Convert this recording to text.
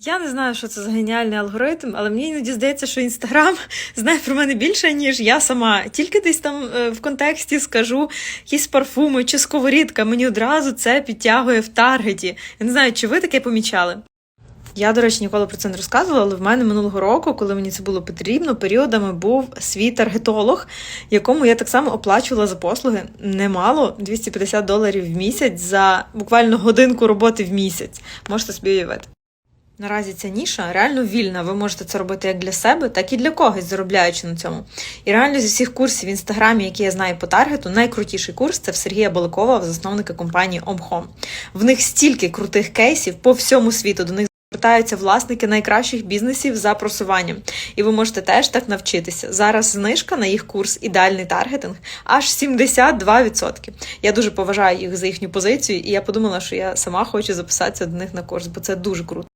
Я не знаю, що це за геніальний алгоритм, але мені іноді здається, що інстаграм знає про мене більше, ніж я сама. Тільки десь там е, в контексті скажу якісь парфуми чи сковорідка, мені одразу це підтягує в таргеті. Я не знаю, чи ви таке помічали. Я, до речі, ніколи про це не розказувала, але в мене минулого року, коли мені це було потрібно, періодами був свій таргетолог, якому я так само оплачувала за послуги немало 250 доларів в місяць за буквально годинку роботи в місяць. Можете собі уявити. Наразі ця ніша реально вільна. Ви можете це робити як для себе, так і для когось, заробляючи на цьому. І реально зі всіх курсів в інстаграмі, які я знаю по таргету, найкрутіший курс це в Сергія Балакова, засновника компанії Omhome. В них стільки крутих кейсів по всьому світу. До них звертаються власники найкращих бізнесів за просуванням. І ви можете теж так навчитися. Зараз знижка на їх курс ідеальний таргетинг аж 72%. Я дуже поважаю їх за їхню позицію, і я подумала, що я сама хочу записатися до них на курс, бо це дуже круто.